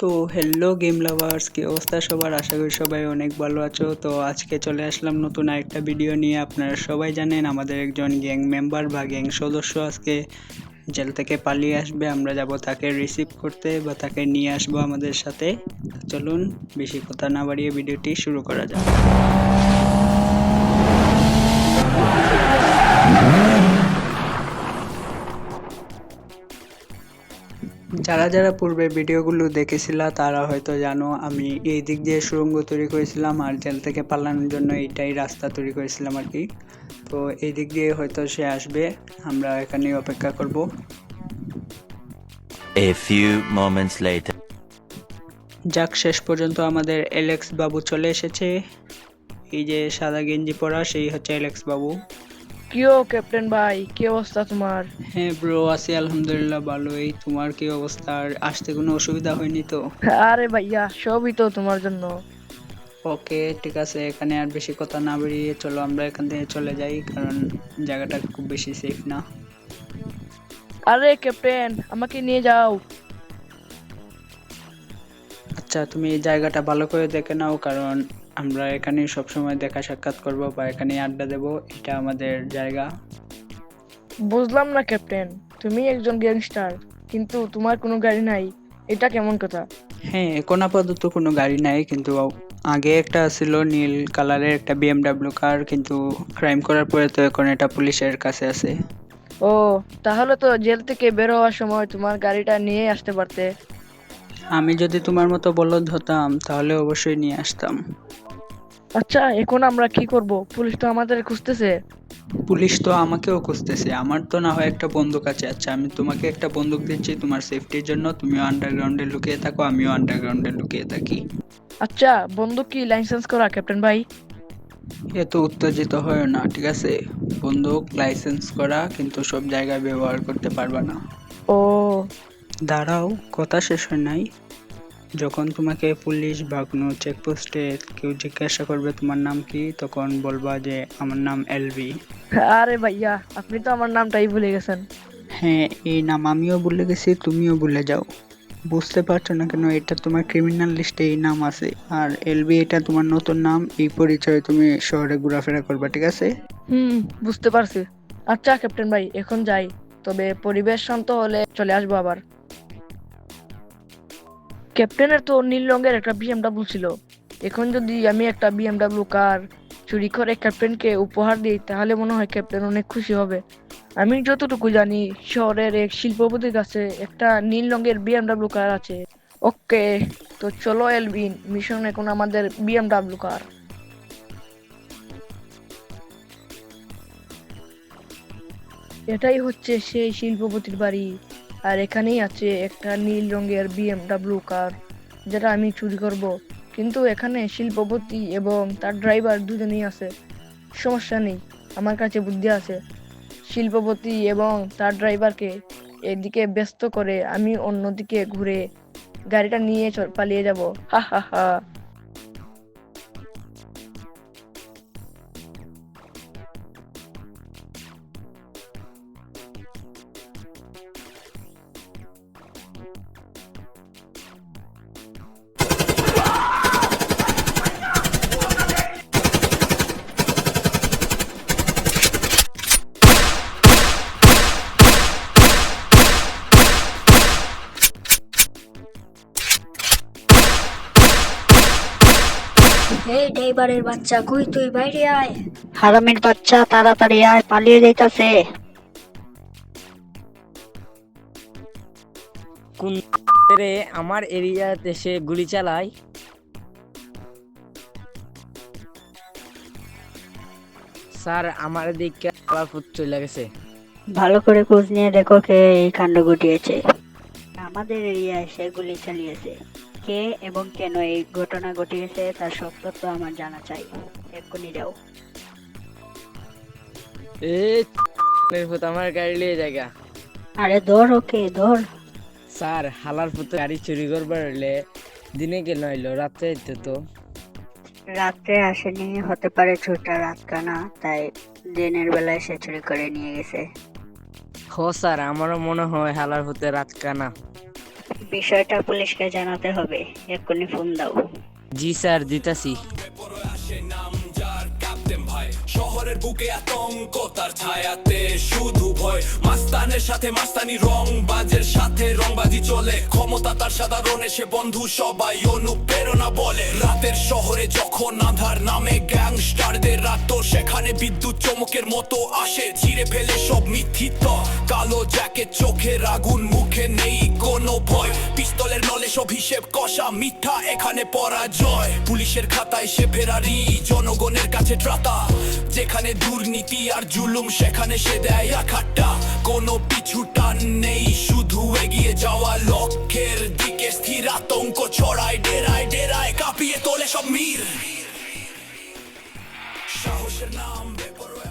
তো hello game lovers কি অবস্থা সবার? আশা করি সবাই অনেক ভালো আছো। তো আজকে চলে আসলাম নতুন আরেকটা ভিডিও নিয়ে। আপনারা সবাই জানেন আমাদের একজন গ্যাং মেম্বার বা গ্যাং সদস্য আজকে জেল থেকে পালিয়ে আসবে। আমরা যাব তাকে রিসিভ করতে বা তাকে নিয়ে আসব আমাদের সাথে। চলুন, বেশি কথা না বাড়িয়ে ভিডিওটি শুরু করা যাক। যারা যারা পূর্বে ভিডিওগুলো দেখেছিলা তারা হয়তো জানো আমি এই দিক দিয়ে সুড়ঙ্গ তৈরি করেছিলাম আর জেল থেকে পালানোর জন্য এইটাই রাস্তা তৈরি করেছিলাম আর কি। তো এই দিক দিয়ে হয়তো সে আসবে আমরা এখানে অপেক্ষা করব। A few moments later. যাক শেষ পর্যন্ত আমাদের এলেক্স বাবু চলে এসেছে। এই যে সাদা গেঞ্জি পরা সেই হচ্ছে এলেক্স বাবু। কিও ক্যাপ্টেন ভাই? কি অবস্থা তোমার? হ্যাঁ ব্রো আছি আলহামদুলিল্লাহ ভালোই। তোমার কি অবস্থা? আর আসতে কোনো অসুবিধা হয়নি তো? আরে ভাইয়া সবই তো তোমার জন্য। ওকে ঠিক আছে এখানে আর বেশি কথা না বেরিয়ে চলো আমরা এখান থেকে চলে যাই কারণ জায়গাটা খুব বেশি সেফ না। আরে ক্যাপ্টেন আমাকে নিয়ে যাও। আচ্ছা তুমি এই জায়গাটা ভালো করে দেখে নাও কারণ আমরা এখানে সবসময় দেখা সাক্ষাৎ করব বা এখানে আড্ডা দেব এটা আমাদের জায়গা। বুঝলাম না ক্যাপ্টেন। তুমি একজন গ্যাংস্টার কিন্তু তোমার কোনো গাড়ি নাই। এটা কেমন কথা? হ্যাঁ এখন আপাতত কোনো গাড়ি নাই কিন্তু আগে একটা ছিল নীল কালারের একটা বিএমডাব্লিউ কার কিন্তু ক্রাইম করার পরে তো এখন এটা পুলিশের কাছে আছে। ও তাহলে তো জেল থেকে বের হওয়ার সময় তোমার গাড়িটা নিয়ে আসতে পারতে। আমি যদি তোমার মতো বলদ হতাম তাহলে অবশ্যই নিয়ে আসতাম। আচ্ছা এখন আমরা কি করব? পুলিশ তো আমাদের খুঁজতেছে। পুলিশ তো আমাকেও খুঁজতেছে। আমার তো না হয় একটা বন্দুক আছে। আচ্ছা আমি তোমাকে একটা বন্দুক দিচ্ছি তোমার সেফটির জন্য। তুমিও আন্ডারগ্রাউন্ডে লুকিয়ে থাকো আমিও আন্ডারগ্রাউন্ডে লুকিয়ে থাকি। আচ্ছা বন্দুক কি লাইসেন্স করা ক্যাপ্টেন ভাই? এত উত্তেজিত হয় না ঠিক আছে? বন্দুক লাইসেন্স করা কিন্তু সব জায়গায় ব্যবহার করতে পারবা না। ও দাঁড়াও কথা শেষ হয় নাই। যখন তোমাকে পুলিশ বা কোনো চেকপোস্টে কেউ জিজ্ঞাসা করবে তোমার নাম কি তখন বলবা যে আমার নাম এলভি আরে ভাইয়া আপনি তো আমার নামটাই ভুলে গেছেন। হ্যাঁ এই নাম আমিও ভুলে গেছি তুমিও ভুলে যাও। বুঝতে পারছ না কেন এটা তোমার ক্রিমিনাল লিস্টে এই নাম আছে আর এলবি এটা তোমার নতুন নাম এই পরিচয়ে তুমি শহরে ঘোরাফেরা করবা ঠিক আছে? হুম বুঝতে পারছি। আচ্ছা ক্যাপ্টেন ভাই এখন যাই তবে পরিবেশ শান্ত হলে চলে আসব আবার। ক্যাপ্টেনের তো নীল রঙের একটা বিএমডাব্লিউ ছিল। এখন যদি আমি একটা বিএমডাব্লিউ কার চুরি করে ক্যাপ্টেনকে উপহার দিই, তাহলে মনে হয় ক্যাপ্টেন অনেক খুশি হবে। আমি যতটুকু জানি, শহরের এক শিল্পপতির কাছে একটা নীল রঙের বিএমডাব্লিউ কার আছে। ওকে, তো চলো এলবিন মিশন এখন আমাদের বিএমডাব্লিউ কার এটাই হচ্ছে সেই শিল্পপতির বাড়ি। আর এখানেই আছে একটা নীল রঙের বিএমডাব্লিউ কার যেটা আমি চুরি করব। কিন্তু এখানে শিল্পপতি এবং তার ড্রাইভার দুজনেই আছে। সমস্যা নেই, আমার কাছে বুদ্ধি আছে। শিল্পপতি এবং তার ড্রাইভারকে এদিকে ব্যস্ত করে আমি অন্যদিকে ঘুরে গাড়িটা নিয়ে পালিয়ে যাব। হা হা হা। এই ড্রাইভারের বাচ্চা কই তুই? বাইরে আয়। হারামির বাচ্চা তাড়াতাড়ি আয় পালিয়ে যাইতাছে। কোন রে আমার এরিয়াতে সে গুলি চালায়? স্যার আমার দিকে চলে গেছে। ভালো করে খোঁজ নিয়ে দেখো কে এই কাণ্ড ঘটিয়েছে। আমাদের এরিয়ায় সে গুলি চালিয়েছে। কে এবং কেন এই ঘটনা ঘটিয়েছে তার সব তথ্য আমার জানা চাই। এক্ষুনি যাও। এ ভূত আমার গাড়ি নিয়ে জায়গা আরে ধর ওকে ধর। স্যার হালার পুতো গাড়ি চুরি করবার হলে দিনে কেন হইল রাত্রে হইতো তো। রাত্রে আসেনি হতে পারে ছোটা রাত কানা তাই দিনের বেলায় সে চুরি করে নিয়ে গেছে। হো স্যার আমারও মনে হয় হালার পুতে রাত কানা বিষয়টা পুলিশকে জানাতে হবে। এক্ষুনি ফোন দাও। জি স্যার দিতাছি। শহরের বুকে আতঙ্ক, তার ছায়াতে শুধু ভয়। মাস্তানের সাথে মাস্তানি রং, বাজের সাথে রংবাজি চলে। ক্ষমতা তার সাধারণ সে বন্ধু সবাই অনুপ্রেরণা বলে। রাতের শহরে যখন আধার নামে গ্যাংস্টারদের রাত সেখানে বিদ্যুৎ চমকের মতো আসে। ছিঁড়ে ফেলে সব মিথ্যিত কালো জ্যাকেট, চোখের আগুন, মুখে নেই কোনো ভয়। পিস্তলের নলে সব হিসেব কষা, মিথ্যা এখানে পরাজয়। পুলিশের খাতায় সে ফেরারি, জনগণের কাছে ট্রাতা যেখানে দুর্নীতি আর জুলুম, সেখানে সে দেয় আখাটা কোনো পিছু টান নেই, শুধু এগিয়ে যাওয়া লক্ষ্যের দিকে। স্থির আতঙ্ক ছড়ায়, ডেরায় ডেরায়, কাঁপিয়ে তোলে সব মীর। সাহসের নাম বেপরোয়া।